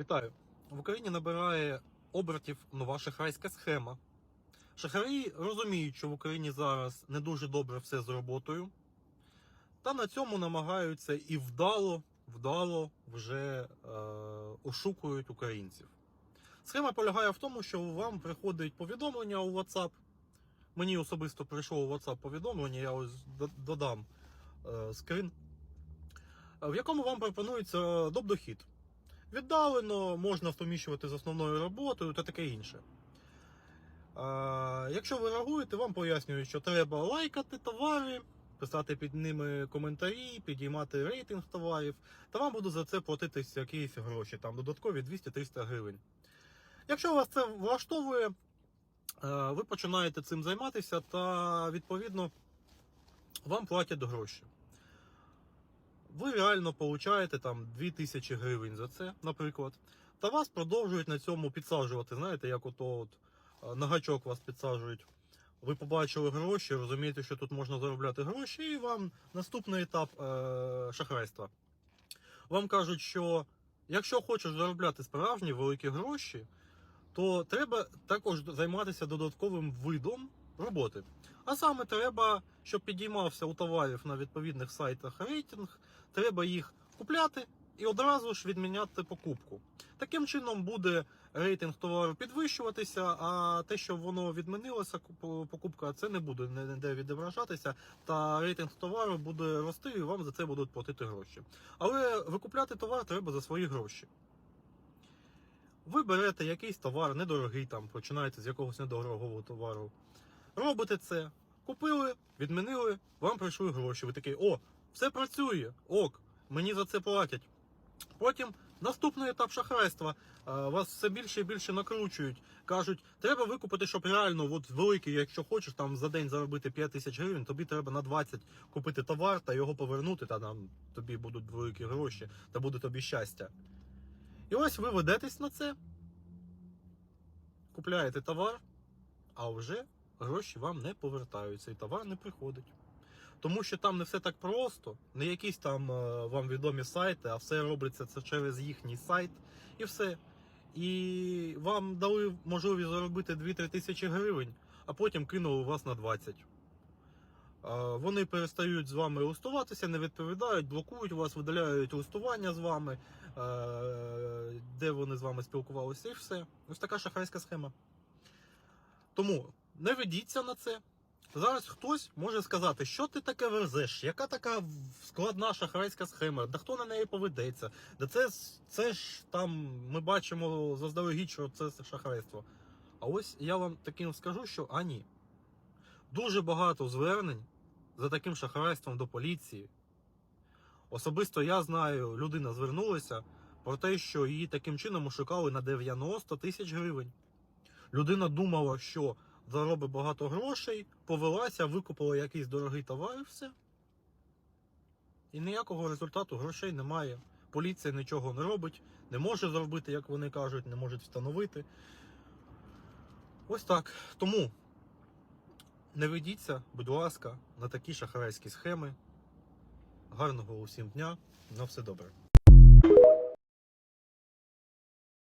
Вітаю! В Україні набирає обертів нова шахрайська схема. Шахраї розуміють, що в Україні зараз не дуже добре все з роботою, та на цьому намагаються і вдало, вдало вже е, ошукують українців. Схема полягає в тому, що вам приходить повідомлення у WhatsApp. Мені особисто прийшло у WhatsApp повідомлення, я ось додам е, скрин, в якому вам пропонується доп-дохід. Віддалено можна втоміщувати з основною роботою та таке інше. А, якщо ви реагуєте, вам пояснюють, що треба лайкати товари, писати під ними коментарі, підіймати рейтинг товарів, та вам будуть за це платитись якісь гроші, там додаткові 200-300 гривень. Якщо вас це влаштовує, ви починаєте цим займатися, та відповідно вам платять гроші ви реально получаєте там 2000 гривень за це, наприклад, та вас продовжують на цьому підсаджувати. Знаєте, як ото от е, на гачок вас підсаджують. Ви побачили гроші, розумієте, що тут можна заробляти гроші, і вам наступний етап е- шахрайства. Вам кажуть, що якщо хочеш заробляти справжні великі гроші, то треба також займатися додатковим видом роботи. А саме треба, щоб підіймався у товарів на відповідних сайтах рейтинг, треба їх купляти і одразу ж відміняти покупку. Таким чином буде рейтинг товару підвищуватися, а те, що воно відмінилося, покупка, це не буде ніде відображатися, та рейтинг товару буде рости, і вам за це будуть платити гроші. Але викупляти товар треба за свої гроші. Ви берете якийсь товар недорогий, там починаєте з якогось недорогого товару. Робите це, купили, відмінили, вам прийшли гроші. Ви такий, о, все працює, ок, мені за це платять. Потім наступний етап шахрайства. Вас все більше і більше накручують. Кажуть, треба викупити, щоб реально от великий, якщо хочеш там за день заробити 5 тисяч гривень, тобі треба на 20 купити товар та його повернути, та нам тобі будуть великі гроші, та буде тобі щастя. І ось ви ведетесь на це, купляєте товар, а вже гроші вам не повертаються і товар не приходить. Тому що там не все так просто, не якісь там е, вам відомі сайти, а все робиться це через їхній сайт і все. І вам дали можливість заробити 2-3 тисячі гривень, а потім кинули вас на 20. Е, Вони перестають з вами листуватися, не відповідають, блокують вас, видаляють листування з вами, е, де вони з вами спілкувалися, і все. Ось така шахрайська схема. Тому не ведіться на це. Зараз хтось може сказати, що ти таке верзеш, яка така складна шахрайська схема, да хто на неї поведеться. Да це, це ж там ми бачимо заздалегідь, що це шахрайство. А ось я вам таким скажу, що а ні. Дуже багато звернень за таким шахрайством до поліції. Особисто я знаю, людина звернулася про те, що її таким чином ошукали на 90 тисяч гривень. Людина думала, що заробить багато грошей, повелася, викупила якийсь дорогий товар і все. І ніякого результату грошей немає. Поліція нічого не робить, не може зробити, як вони кажуть, не можуть встановити. Ось так. Тому не ведіться, будь ласка, на такі шахрайські схеми. Гарного усім дня, на все добре.